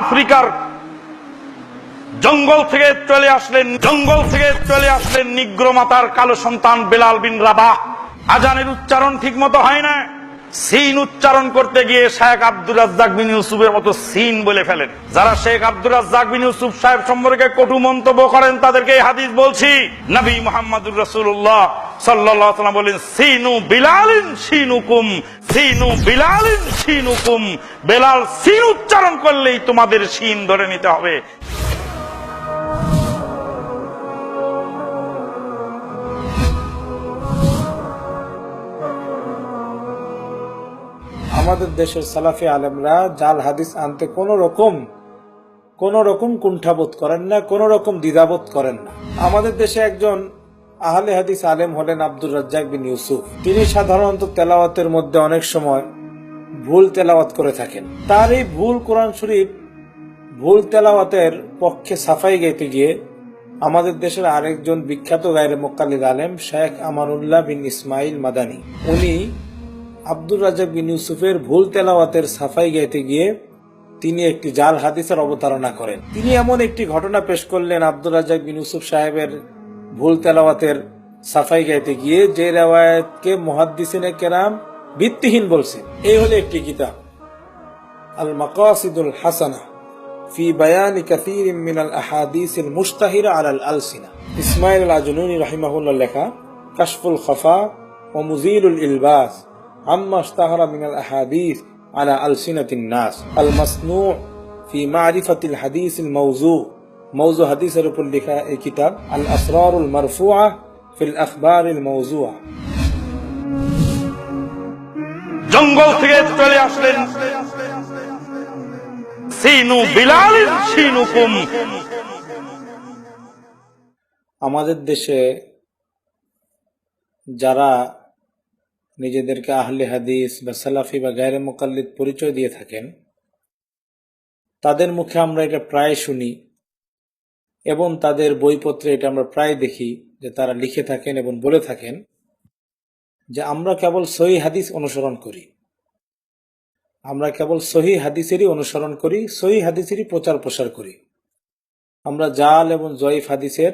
আফ্রিকার জঙ্গল থেকে চলে আসলেন, জঙ্গল থেকে চলে আসলেন নিগ্র মাতার কালো সন্তান বেলাল বিন রাবাহ। আজানের উচ্চারণ ঠিক মতো হয় না। সিন উচ্চারণ করতে গিয়ে শেখ আব্দুর রাজ্জাক বিন ইউসুফের মতো সিন বলে ফেলেন। যারা শেখ আব্দুর রাজ্জাক বিন ইউসুফ সাহেব সম্পর্কে কটু মন্তব্য করেন, তাদেরকে এই হাদিস বলছি। নবী মোহাম্মদুর রসুল্লাহ সাল্লাল্লাহু আলাইহি বলেন, সিনু বিলালিন সিনুকুম, সিনু বিলালিন সিনুকুম। বেলাল সিন উচ্চারণ করলেই তোমাদের সিন ধরে নিতে হবে। আমাদের দেশের সালাফি আলেমরা জাল হাদিস আনতে কোনো রকম, কোন রকম কুণ্ঠাবোধ করেন না, কোন রকম দ্বিধাবোধ করেন না। আমাদের দেশে একজন আহলে হাদিস আলেম হলেন আব্দুর রাজ্জাক বিন ইউসুফ। তিনি সাধারণত তেলাওয়াতের মধ্যে অনেক সময় ভুল তেলাওয়াত করে থাকেন। তার এই ভুল কোরআন শরীফ, ভুল তেলাওয়াতের পক্ষে সাফাই গাইতে গিয়ে আমাদের দেশের আরেকজন বিখ্যাত গায়ের মোকালিদ আলেম শেখ আমানুল্লাহ বিন ইসমাইল মাদানী। উনি আব্দুর রাজা বিন ইউসুফের ভুল তেলাওয়াতের সাফাই গাইতে গিয়ে তিনি একটি জাল হাদিসের অবতারণা করেন। তিনি এমন একটি ঘটনা পেশ করলেন আব্দুর রাজা বিন ইউসুফ সাহেবের ভুল তেলাওয়াতের সাফাই গাইতে গিয়ে, যে রেওয়ায়তকে মহাদ্দিসিনে কেরাম ভিত্তিহীন বলছে। এই হলো একটি কিতাব। আল মাকাসিদুল হাসানা ফি বায়ানি কাসির মিনাল মুশতাহির মুস্তাহির আল আলসিনা। ইসমাইল আজনুনি রহিমাহুল্লাহ লেখা, কাশফুল খফা ও মুজিরুল ইলবাস। عما اشتهر من الأحاديث على ألسنة الناس المصنوع في معرفة الحديث الموضوع موضوع حديث رب لك كتاب الأسرار المرفوعة في الأخبار الموضوعة জঙ্গল থেকে চলে আসলেন সিনু বিলালিন সিনুকুম আমাদের দেশে যারা নিজেদেরকে আহলে হাদিস বা সালাফি বা গায়রে মোকাল্লিদ পরিচয় দিয়ে থাকেন। তাদের মুখে আমরা এটা প্রায় শুনি এবং তাদের বইপত্রে এটা আমরা প্রায় দেখি যে তারা লিখে থাকেন এবং বলে থাকেন যে আমরা কেবল সহি হাদিস অনুসরণ করি। আমরা কেবল সহি হাদিসেরই অনুসরণ করি, সহি হাদিসেরই প্রচার প্রসার করি। আমরা জাল এবং জয়ীফ হাদিসের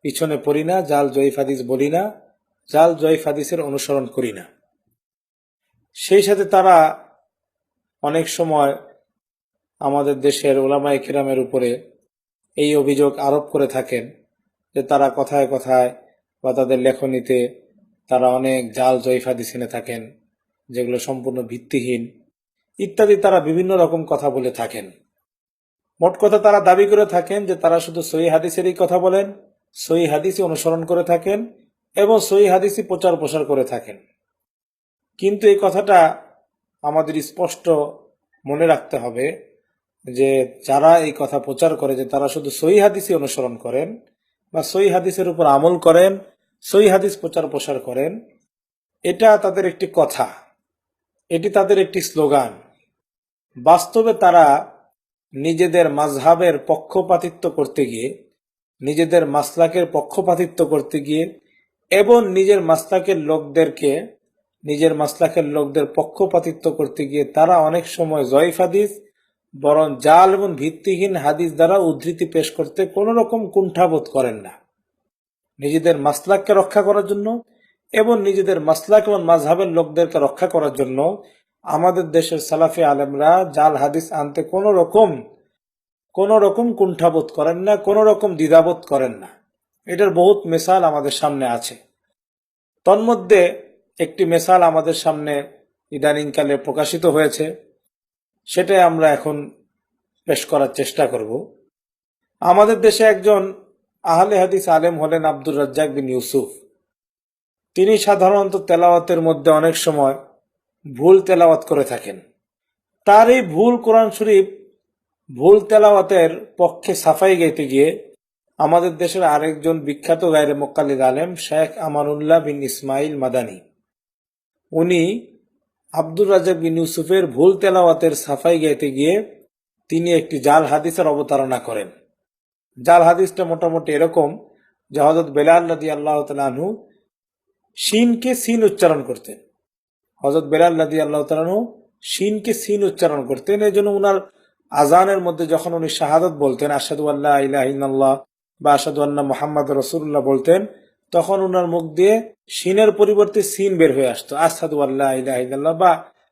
পিছনে পড়ি না, জাল জয়ীফ হাদিস বলি না জাল জয়ীফ হাদিসের অনুসরণ করি না। সেই সাথে তারা অনেক সময় আমাদের দেশের ওলামাই কিরামের উপরে এই অভিযোগ আরোপ করে থাকেন যে তারা কথায় কথায় বা তাদের লেখনীতে তারা অনেক জাল জয়ীফ হাদিস এনে থাকেন, যেগুলো সম্পূর্ণ ভিত্তিহীন ইত্যাদি তারা বিভিন্ন রকম কথা বলে থাকেন। মোট কথা তারা দাবি করে থাকেন যে তারা শুধু সহি হাদিসেরই কথা বলেন, সহি হাদিসই অনুসরণ করে থাকেন এবং সহি হাদিসই প্রচার প্রসার করে থাকেন। কিন্তু এই কথাটা আমাদের স্পষ্ট মনে রাখতে হবে যে যারা এই কথা প্রচার করে যে তারা শুধু সহি হাদিসই অনুসরণ করেন বা সহি হাদিসের উপর আমল করেন, সহি হাদিস প্রচার প্রসার করেন, এটা তাদের একটি কথা, এটি তাদের একটি স্লোগান। বাস্তবে তারা নিজেদের মাঝহাবের পক্ষপাতিত্ব করতে গিয়ে, নিজেদের মাসলাকের পক্ষপাতিত্ব করতে গিয়ে এবং নিজের মাসলাকের লোকদেরকে, নিজের মাসলাকের লোকদের পক্ষপাতিত্ব করতে গিয়ে তারা অনেক সময় জয়ফ হাদিস, বরং জাল এবং ভিত্তিহীন হাদিস দ্বারা উদ্ধৃতি পেশ করতে কোনো রকম কুণ্ঠাবোধ করেন না। নিজেদের মাসলাককে রক্ষা করার জন্য এবং নিজেদের মাসলাক এবং মাঝহাবের লোকদেরকে রক্ষা করার জন্য আমাদের দেশের সালাফি আলেমরা জাল হাদিস আনতে কোনো রকম কোনো রকম কুণ্ঠাবোধ করেন না, কোনো রকম দ্বিধাবোধ করেন না। এটার বহুত মেসাল আমাদের সামনে আছে। তন্মধ্যে একটি মেসাল আমাদের সামনে ইদানিংকালে প্রকাশিত হয়েছে। সেটাই আমরা এখন পেশ করার চেষ্টা করব। আমাদের দেশে একজন আহলে হাদিস আলেম হলেন আব্দুর রাজ্জাক বিন ইউসুফ। তিনি সাধারণত তেলাওয়াতের মধ্যে অনেক সময় ভুল তেলাওয়াত করে থাকেন। তার এই ভুল কোরআন শরীফ ভুল তেলাওয়াতের পক্ষে সাফাই গাইতে গিয়ে আমাদের দেশের আরেকজন বিখ্যাত গায়ের মোক্কালিদ আলেম শেখ আমানুল্লাহ বিন ইসমাইল মাদানী। উনি আব্দুর রাজাক বিন ইউসুফের ভুল তেলাওয়াতের সাফাই গাইতে গিয়ে তিনি একটি জাল হাদিসের অবতারণা করেন। জাল হাদিসটা মোটামুটি এরকম যে হজরত বেলাল নদী আল্লাহ তালু শিনকে সিন উচ্চারণ করতেন। হজরত বেলাল নদী আল্লাহ তালু শিনকে সিন উচ্চারণ করতেন। এই জন্য উনার আজানের মধ্যে যখন উনি শাহাদত বলতেন আসাদু আল্লাহ ইলাহ বা আসাদু আল্লাহ মোহাম্মদ রসুল্লাহ বলতেন, তখন উনার মুখ দিয়ে সিনের পরিবর্তে সিন বের হয়ে আসতো। আসাদু আল্লাহ বা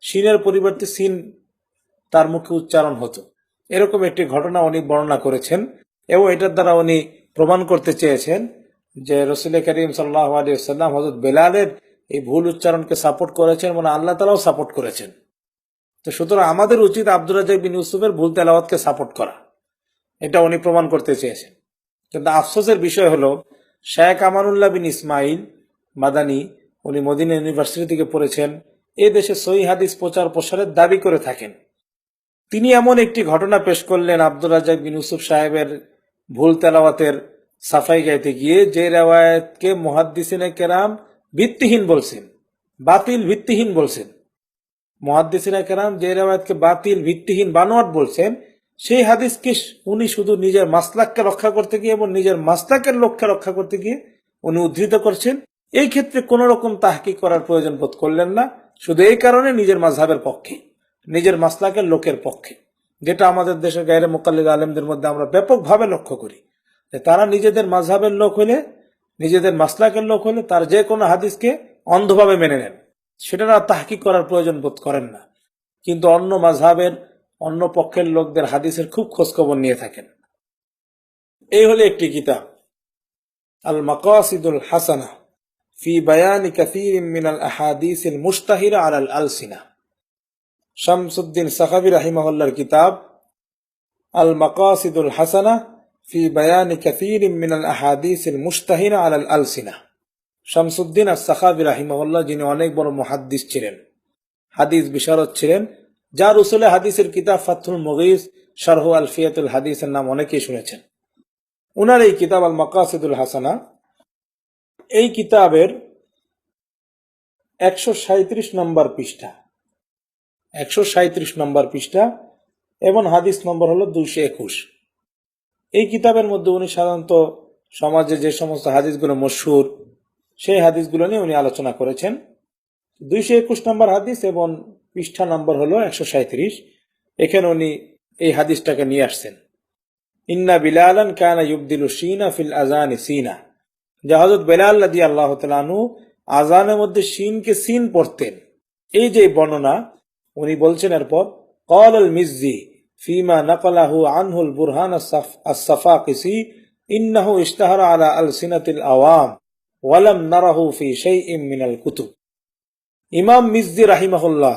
সিনের পরিবর্তে সিন তার মুখে উচ্চারণ হতো। এরকম একটি ঘটনা উনি বর্ণনা করেছেন এবং এটার দ্বারা উনি প্রমাণ করতে চেয়েছেন যে রসুল করিম সাল্লাহ আলী সাল্লাম হজরত বেলালের এই ভুল উচ্চারণকে সাপোর্ট করেছেন মানে আল্লাহ তালাও সাপোর্ট করেছেন। তো সুতরাং আমাদের উচিত আব্দুল রাজাক বিন ইউসুফের ভুল তেলাওয়াতকে সাপোর্ট করা। এটা উনি প্রমাণ করতে চেয়েছেন। কিন্তু আফসোসের বিষয় হলো, শেখ আমানুল্লাহ বিন ইসমাইল মাদানি, উনি মদিনা ইউনিভার্সিটি থেকে পড়েছেন, এ দেশে সই হাদিস প্রচার প্রসারের দাবি করে থাকেন। তিনি এমন একটি ঘটনা পেশ করলেন আব্দুল রাজাক বিন ইউসুফ সাহেবের ভুল তেলাওয়াতের সাফাই গাইতে গিয়ে, যে রেওয়ায়তকে মহাদ্দিসিনে কেরাম ভিত্তিহীন বলছেন, বাতিল ভিত্তিহীন বলছেন। মহাদ্দিসিনা কেরাম যে রেওয়ায়তকে বাতিল ভিত্তিহীন বানোয়াট বলছেন সেই হাদিসকে উনি শুধু নিজের মাসলাককে রক্ষা করতে গিয়ে এবং নিজের মাসলাকের লক্ষ্যে রক্ষা করতে গিয়ে উনি উদ্ধৃত করছেন। এই ক্ষেত্রে কোন রকম তাহকি করার প্রয়োজন বোধ করলেন না। শুধু এই কারণে নিজের মাঝহাবের পক্ষে, নিজের মাসলাকের লোকের পক্ষে, যেটা আমাদের দেশের গায়ের মোকাল্লিদ আলেমদের মধ্যে আমরা ব্যাপকভাবে লক্ষ্য করি। যে তারা নিজেদের মাঝহাবের লোক হলে, নিজেদের মাসলাকের লোক হলে তার যে কোনো হাদিসকে অন্ধভাবে মেনে নেন। সেটা তাহকি করার প্রয়োজন বোধ করেন না। কিন্তু অন্য মাঝহাবের অন্য পক্ষের লোকদের হাদিসের খুব খোঁজখবর নিয়ে থাকেন। এই হলো একটি কিতাব। আল মাকাসিদুল হাসানা ফি বায়ানি কাসীর মিনাল আহাদিস মুস্তাহিরা আলাল আলসিনা। শামসুদ্দিন সাহাবি রাহিমাহুল্লাহর কিতাব আল মাকাসিদুল হাসানা ফি বায়ানি কাসীর মিনাল আহাদিসিল মুস্তাহিরা আলাল আলসিনা। শামসুদ্দিন আর সাহাবি রাহিমাহুল্লাহ, যিনি অনেক বড় মুহাদ্দিস ছিলেন, হাদিস বিশারদ ছিলেন যার উসুলে হাদিসের কিতাব ফাথুল মুগিস, শারহ আল ফিয়াতুল হাদিসের নাম অনেকেই শুনেছেন। উনার এই কিতাব আল মাকাসিদুল হাসানা, এই কিতাবের একশো সাঁত্রিশ নম্বর পৃষ্ঠা, একশো সাঁত্রিশ নম্বর পৃষ্ঠা এবং হাদিস নম্বর হলো দুইশো একুশ। এই কিতাবের মধ্যে উনি সাধারণত সমাজে যে সমস্ত হাদিসগুলো মশহুর, সেই হাদিসগুলো নিয়ে উনি আলোচনা করেছেন। দুইশো একুশ নম্বর হাদিস এবং পৃষ্ঠা নম্বর হলো একশো সাঁত্রিশ এখানে উনি এই হাদিসটাকে নিয়ে আসছেন। ইন্না বিলালন কানা ইউবদিলু সিনা ফিল আজান সিনা। জাহাজত হজরত বেলাল রাজি আল্লাহ তালু আজানের মধ্যে সিনকে সিন পড়তেন। এই যে বর্ণনা, উনি বলছেন এরপর কল আল মিজি ফিমা নকলাহু আনহুল বুরহান আসাফা কিসি ইন্নাহু ইশতাহারা আলা আল সিনাতিল আওয়াম, ওয়ালাম নারাহু ফি শাইইম মিনাল কুতুব। ইমাম মিজদি রাহিমাহুল্লাহ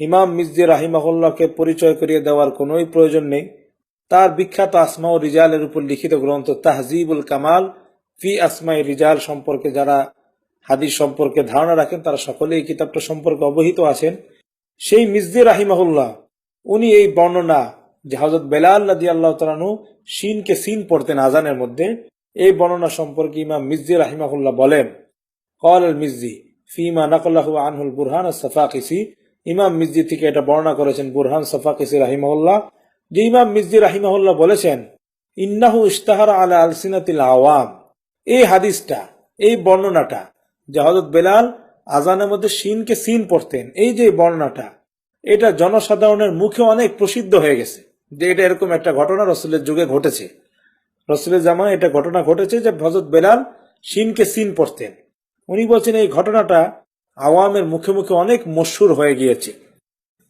ইমাম মিজদি রাহিমাহুল্লাহকে পরিচয় করিয়ে দেওয়ার কোনোই প্রয়োজন নেই। তার বিখ্যাত আসমা ও রিজালের উপর লিখিত গ্রন্থ তাহজিবুল কামাল ফি আসমাই রিজাল সম্পর্কে যারা হাদিস সম্পর্কে ধারণা রাখেন, তারা সকলে এই কিতাবটা সম্পর্কে অবহিত আছেন। সেই মিজদি রাহিমাহুল্লাহ, উনি এই বর্ণনা যে হজরত বেলাল রাদি আল্লাহ তালানু সিনকে সিন পড়তেন আজানের মধ্যে, এই বর্ণনা সম্পর্কে ইমাম মিজদি রাহিমাহুল্লাহ বলেন, কল মিজদি ফিমা নাকল্লাহু আনহুল বুরহান সাফাকিসি ইমাম মিজদি থেকে এটা বর্ণনা করেছেন বুরহান সাফাকিসি রাহিমাহুল্লাহ, যে ইমাম মিজদি রাহিমাহুল্লাহ বলেছেন, ইন্নাহু ইস্তাহার আলা আলসিনাতিল আওয়াম। এই হাদিসটা, এই বর্ণনাটা, যে হজরত বেলাল আজানের মধ্যে সিনকে সিন পড়তেন, এই যে বর্ণনাটা, এটা জনসাধারণের মুখে অনেক প্রসিদ্ধ হয়ে গেছে, যে এটা এরকম একটা ঘটনা রসুলের যুগে ঘটেছে। রসুলের জামায় এটা ঘটনা ঘটেছে যে হজরত বেলাল সিনকে সিন পড়তেন। উনি বলছেন, এই ঘটনাটা আওয়ামের মুখে মুখে অনেক মশহুর হয়ে গিয়েছে।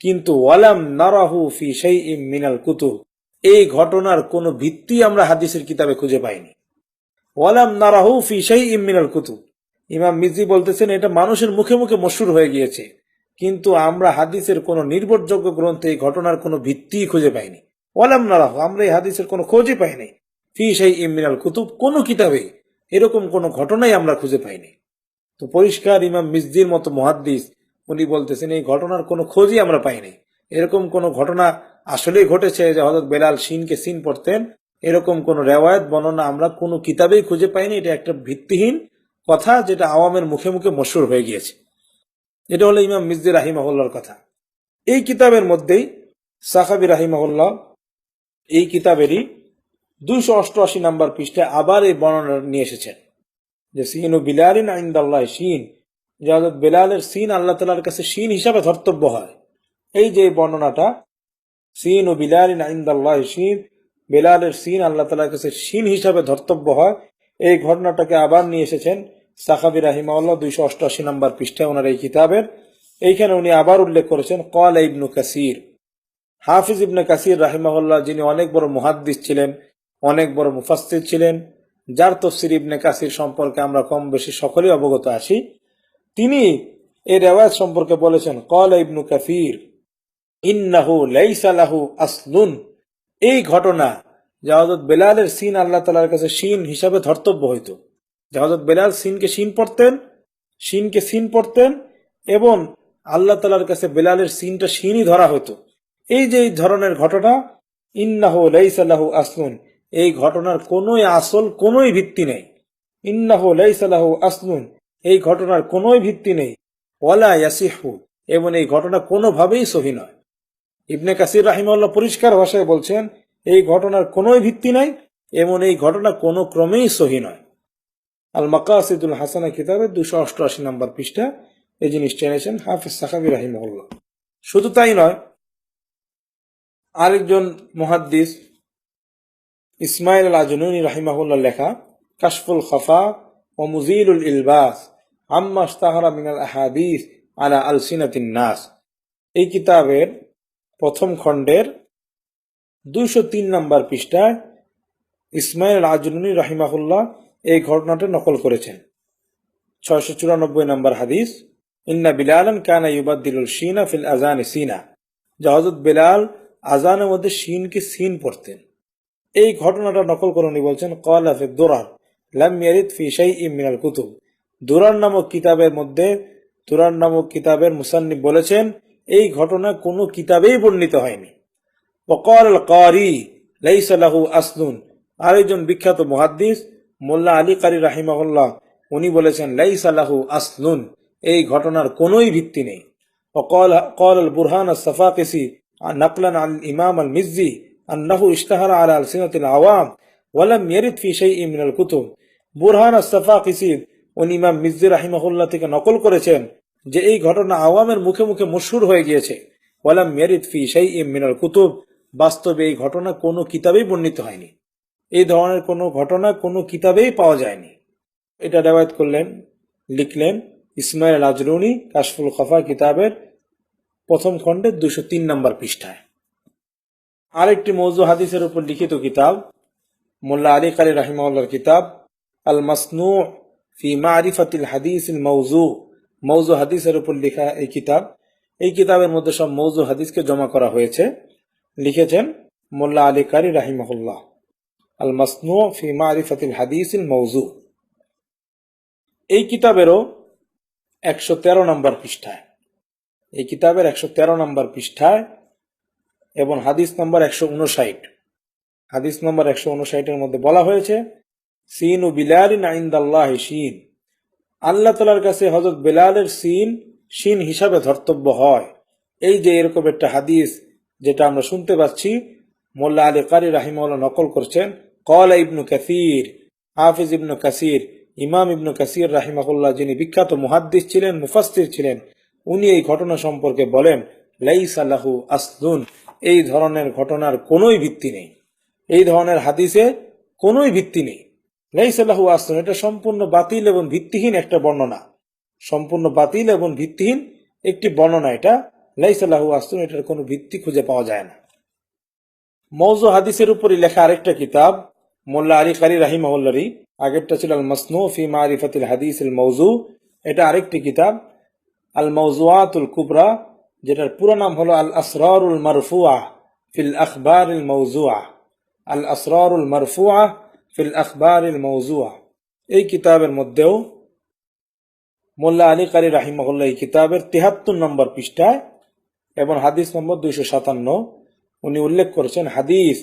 কিন্তু ওয়ালাম নারাহু ফি সেই ইম মিনাল কুতুব, এই ঘটনার কোনো ভিত্তি আমরা হাদিসের কিতাবে খুঁজে পাইনি। ওয়ালাম নারাহু ফি সেই ইম মিনাল কুতুব, ইমাম মিজি বলতেছেন এটা মানুষের মুখে মুখে মশহুর হয়ে গিয়েছে, কিন্তু আমরা হাদিসের কোনো নির্ভরযোগ্য গ্রন্থে এই ঘটনার কোনো ভিত্তি খুঁজে পাইনি। ওয়ালাম নারাহু, আমরা এই হাদিসের কোনো খোঁজই পাইনি। ফি সেই ইম মিনাল কুতুব কোনো কিতাবে এরকম কোনো ঘটনাই আমরা খুঁজে পাইনি। তো পরিষ্কার ইমাম মিসদির মতো মহাদ্দিস, উনি বলতেছেন, এই ঘটনার কোনো খোঁজই আমরা পাইনি। এরকম কোনো ঘটনা আসলেই ঘটেছে যে হজরত বেলাল সিনকে সিন পড়তেন। এরকম কোন রেওয়ায়ত, বর্ণনা আমরা কোনো কিতাবেই খুঁজে পাইনি। এটা একটা ভিত্তিহীন কথা যেটা আওয়ামের মুখে মুখে মশুর হয়ে গিয়েছে। এটা হলো ইমাম মিসদি রাহিমাহুল্লার কথা। এই কিতাবের মধ্যেই সাহাবি রাহিমাহুল্লাহ, এই কিতাবেরই দুইশো অষ্টআশি নাম্বার পৃষ্ঠায় আবার এই বর্ণনা নিয়ে এসেছেন। যে সিন ও বিলালিন আইন্দাল্লাহ সিন যে হজরত বেলালের সিন আল্লাহ তালার কাছে সিন হিসাবে ধর্তব্য হয়। এই যে বর্ণনাটা, সিন ও বিলাল আইন্দাল্লাহ সিন বেলালের সিন আল্লাহ তালার কাছে সিন হিসাবে ধর্তব্য হয়। এই ঘটনাটাকে আবার নিয়ে এসেছেন সাখাবি রাহিমাউল্লাহ দুইশো অষ্টআশি নম্বর পৃষ্ঠায় ওনার এই কিতাবের। এইখানে উনি আবার উল্লেখ করেছেন কল ইবনু কাসির। হাফিজ ইবনে কাসির রাহিমাহুল্লাহ, যিনি অনেক বড় মুহাদ্দিস ছিলেন, অনেক বড় মুফাসসির ছিলেন। যার তফসির ইবনে কাসির সম্পর্কে আমরা কম বেশি সকলেই অবগত আছি, তিনি এই রেওয়ায়ত সম্পর্কে বলেছেন, কল ইবনু কাফির ইন্নাহু লাইসা লাহু আসলুন। এই ঘটনা যে বেলালের সিন আল্লাহ তালার কাছে সিন হিসাবে ধর্তব্য হইতো। যে হজরত বেলাল সিনকে সিন পড়তেন, সিনকে সিন পড়তেন এবং আল্লাহ তালার কাছে বেলালের সিনটা সিনই ধরা হতো এই যে এই ধরনের ঘটনা, ইন্নাহ লাইসাল্লাহু আসলুন। এই ঘটনার কোনোই আসল, কোনোই ভিত্তি নেই। ইন্নাহ লাইসাল্লাহু আসলুন, এই ঘটনার কোনোই ভিত্তি নেই। ওয়ালা ইয়াসিহু, এবং এই ঘটনা কোনোভাবেই সহি নয়। ইবনে কাসির রাহিমাল্লাহ পরিষ্কার ভাষায় বলছেন, এই ঘটনার কোনোই ভিত্তি নাই এমন এই ঘটনা কোনো ক্রমেই সহি নয়। আল মাকাসিদুল হাসানা কিতাবের দুশো অষ্টআশি নম্বর পৃষ্ঠা, এই জিনিসটা এনেছেন হাফিজ সাহাবি রাহিমউল্লাহ শুধু তাই নয়, আরেকজন মুহাদ্দিস ইসমাইল আল আজনুনি রাহিমাহুল্লাহ লেখা, কাশফুল খফা ও মুজিলুল ইলবাস, আম্মা মিনাল আহাদিস আলা আলসিনাতিন নাস। এই কিতাবের প্রথম খণ্ডের দুইশো তিন নম্বর পৃষ্ঠায় ইসমাইল আজনুনি রাহিমাহুল্লাহ এই ঘটনাটা নকল করেছেন। ছয়শো চুরানব্বই নম্বর হাদিস, ইন্না বিলালান কানা ইউবাদ্দিলুল সিনা ফিল আজান সিনা। যে হজরত বিলাল আজানের মধ্যে সিনকে সিন পড়তেন। এই ঘটনাটা নকল করণী বলছেন কলাফে দোরার লাম ইয়ারিদ ফি শাই কুতুব। দুরান নামক কিতাবের মধ্যে দুরান নামক কিতাবের মুসান্নি বলেছেন, এই ঘটনা কোনো কিতাবেই বর্ণিত হয়নি। ওকল কারি লাইসালাহু আসনুন। আর একজন বিখ্যাত মুহাদ্দিস, মোল্লা আলী কারি রাহিমাহুল্লাহ, উনি বলেছেন লাইসালাহু আসনুন, এই ঘটনার কোনোই ভিত্তি নেই। ওকল কল বুরহান সাফাকিসি নাকলান আল ইমাম আল মিজি أنه اشتهر على ألسنة العوام ولم يرد في شيء من الكتب বুরহান আস্তাফাকিসির উনি ইমাম মির্জি রাহিমাহুল্লাহ থেকে নকল করেছেন যে এই ঘটনা আওয়ামের মুখে মুখে মশহুর হয়ে গিয়েছে ওয়ালাম মেরিদ ফি সেই মিনাল কুতুব বাস্তবে এই ঘটনা কোনো কিতাবেই বর্ণিত হয়নি এই ধরনের কোনো ঘটনা কোনো কিতাবেই পাওয়া যায়নি এটা রেওয়ায়ত করলেন লিখলেন ইসমাইল আজরুনি কাশফুল খফা কিতাবের প্রথম খণ্ডের দুশো তিন নম্বর পৃষ্ঠায় আরেকটি মৌজু হাদিসের উপর লিখিত কিতাব, মোল্লা আলী কালী রাহিমাল্লার কিতাব আল মাসনু ফি মারিফাতিল হাদিস মৌজু। মৌজু হাদিসের উপর লেখা এই কিতাব, এই কিতাবের মধ্যে সব মৌজু হাদিসকে জমা করা হয়েছে। লিখেছেন মোল্লা আলী কারি রাহিমাহুল্লাহ। আল মাসনু ফি মারিফাতিল হাদিস মৌজু। এই কিতাবেরও একশো তেরো নম্বর পৃষ্ঠায়, এই কিতাবের একশো তেরো নম্বর পৃষ্ঠায় এবং হাদিস নম্বর একশো উনষাট হাদিস নম্বর একশো উনষাটের মধ্যে বলা হয়েছে, সিন ও বিলালিন আইন্দাল্লাহ সিন আল্লাহ তালার কাছে হজরত বেলালের সিন সিন হিসাবে ধর্তব্য হয়। এই যে এরকম একটা হাদিস যেটা আমরা শুনতে পাচ্ছি, মোল্লা আলী কারি রাহিমউল্লাহ নকল করছেন কলা ইবনু কাসির। হাফিজ ইবনু কাসির, ইমাম ইবনু কাসির রাহিমাহুল্লাহ যিনি বিখ্যাত মুহাদ্দিস ছিলেন মুফাস্তির ছিলেন, উনি এই ঘটনা সম্পর্কে বলেন লাইসাল্লাহু আসলুন। এই ধরনের ঘটনার কোনোই ভিত্তি নেই। এই ধরনের হাদিসে কোনোই ভিত্তি নেই। লাইসাল্লাহু আসলুন এটা সম্পূর্ণ বাতিল এবং ভিত্তিহীন একটা বর্ণনা। সম্পূর্ণ বাতিল এবং ভিত্তিহীন একটি বর্ণনা এটা। লাইসাল্লাহু আসলুন এটার কোনো ভিত্তি খুঁজে পাওয়া যায় না। মৌজু হাদিসের উপরই লেখা আরেকটা কিতাব, মোল্লা আলী কারি রাহিমাহুল্লারি আগেরটা ছিল আল মাসনু ফি মারিফাতিল হাদিস মৌজু। এটা আরেকটি কিতাব আল মৌজুয়াতুল কুবরা। যেটার পুরো নাম হলো আল আসরারুল মারফুয়া ফিল আখবার মৌজুয়া। আল আসরারুল মারফুয়া ফিল আখবার মৌজুয়া। এই কিতাবের মধ্যেও মোল্লা আলী কারি রাহিমাহুল্লাহ এই কিতাবের তিহাত্তর নম্বর পৃষ্ঠায় এবং হাদিস নম্বর দুইশো সাতান্ন, উনি উল্লেখ করেছেন হাদিস,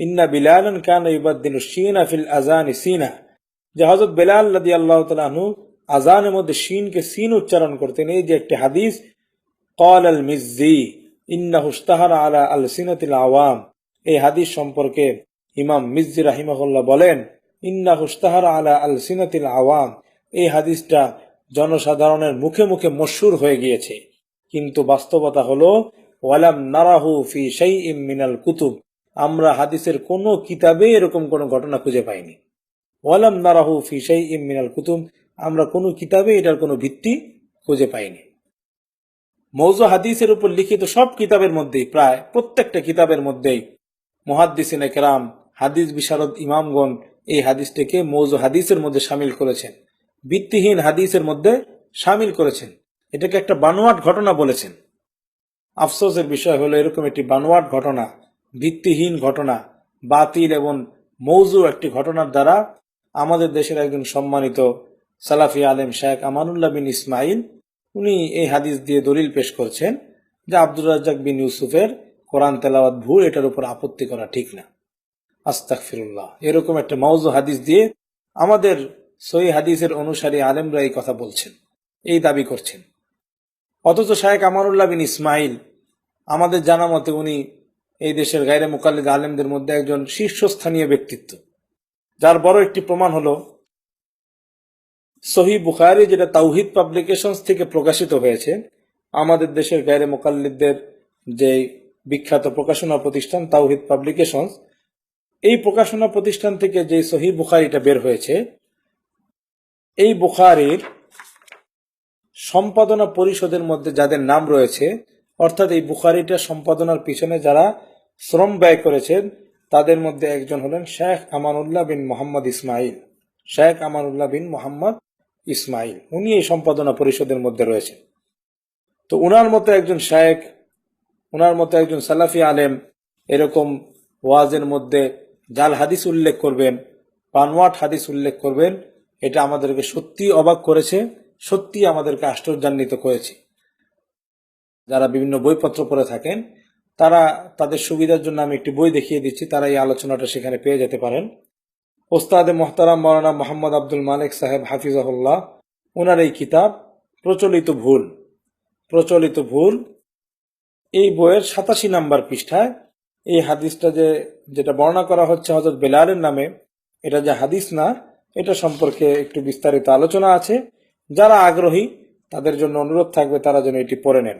ইন্না বিলালান কান ইবাদ্দিন সিনা ফিল আজান সিনা। যে হজরত বেলাল রাদি আল্লাহ তালু আজানের মধ্যে সিনকে সিন উচ্চারণ করতেন। এই যে একটি হাদিস কল আল মিজি ইন্না হুস্তাহার আলা আল সিনাতিল আওয়াম। এই হাদিস সম্পর্কে ইমাম মিজি রাহিমাহুল্লাহ বলেন ইন্না হুস্তাহার আলা আল সিনাতিল আওয়াম। এই হাদিসটা জনসাধারণের মুখে মুখে মশুর হয়ে গিয়েছে। কিন্তু বাস্তবতা হলো, ওয়ালাম নারাহু ফি শাইইম মিনাল কুতুব। আমরা হাদিসের কোনো কিতাবে এরকম কোনো ঘটনা খুঁজে পাইনি। ওয়ালাম নারাহু ফি শাইইম মিনাল কুতুব। আমরা কোনো কিতাবে এটার কোনো ভিত্তি খুঁজে পাইনি। মৌজু হাদিসের উপর লিখিত সব কিতাবের মধ্যেই, প্রায় প্রত্যেকটা কিতাবের মধ্যেই মহাদ্দিসিন একরাম হাদিস বিশারদ ইমামগণ এই হাদিসটিকে মৌজু হাদিসের মধ্যে সামিল করেছেন। ভিত্তিহীন হাদিসের মধ্যে সামিল করেছেন। এটাকে একটা বানোয়াট ঘটনা বলেছেন। আফসোসের বিষয় হলো এরকম একটি বানোয়াট ঘটনা, ভিত্তিহীন ঘটনা, বাতিল এবং মৌজু একটি ঘটনার দ্বারা আমাদের দেশের একজন সম্মানিত সালাফি আলেম শেখ আমানুল্লাহ বিন ইসমাইল উনি এই হাদিস দিয়ে দলিল পেশ করছেন যে আব্দুর রাজ্জাক বিন ইউসুফের কোরআন তেলাওয়াত ভুল, এটার উপর আপত্তি করা ঠিক না। আস্তাক ফিরুল্লাহ এরকম একটা মৌজু হাদিস দিয়ে আমাদের সই হাদিসের অনুসারী আলেমরা এই কথা বলছেন, এই দাবি করছেন। অথচ শাহেক আমানুল্লাহ বিন ইসমাইল আমাদের জানা মতে উনি এই দেশের গায়রে মুকাল্লিদ আলেমদের মধ্যে একজন শীর্ষস্থানীয় ব্যক্তিত্ব। যার বড় একটি প্রমাণ হলো সহি বুখারি যেটা তাওহিদ পাবলিকেশনস থেকে প্রকাশিত হয়েছে, আমাদের দেশের গায়রে মোকাল্লিদদের যে বিখ্যাত প্রকাশনা প্রতিষ্ঠান তাওহিদ পাবলিকেশনস, এই প্রকাশনা প্রতিষ্ঠান থেকে যে সহি বুখারিটা বের হয়েছে, এই বুখারির সম্পাদনা পরিষদের মধ্যে যাদের নাম রয়েছে, অর্থাৎ এই বুখারিটা সম্পাদনার পিছনে যারা শ্রম ব্যয় করেছেন, তাদের মধ্যে একজন হলেন শেখ আমানুল্লাহ বিন মোহাম্মদ ইসমাইল। শেখ আমানুল্লাহ বিন মোহাম্মদ ইসমাইল। উনি এই সম্পাদনা পরিষদের মধ্যে রয়েছেন। তো উনার মতো একজন শেখ উনার মতো একজন সালাফি আলেম এরকম ওয়াজের মধ্যে জাল হাদিস উল্লেখ করবেন, পানওয়াট হাদিস উল্লেখ করবেন, এটা আমাদেরকে সত্যি অবাক করেছে সত্যি আমাদেরকে আশ্চর্যান্বিত করেছে। যারা বিভিন্ন বইপত্র পড়ে থাকেন, তারা তাদের সুবিধার জন্য আমি একটি বই দেখিয়ে দিচ্ছি, তারা এই আলোচনাটা সেখানে পেয়ে যেতে পারেন। ওস্তাদে মোহতারাম মৌলানা মোহাম্মদ আব্দুল মালিক সাহেব হাফিজাহুল্লাহ ওনার এই কিতাব, প্রচলিত ভুল প্রচলিত ভুল, এই বইয়ের সাতাশি নাম্বার পৃষ্ঠায় এই হাদিসটা যে, যেটা বর্ণনা করা হচ্ছে হজরত বেলালের নামে, এটা যে হাদিস না, এটা সম্পর্কে একটু বিস্তারিত আলোচনা আছে। যারা আগ্রহী, তাদের জন্য অনুরোধ থাকবে তারা যেন এটি পড়ে নেন।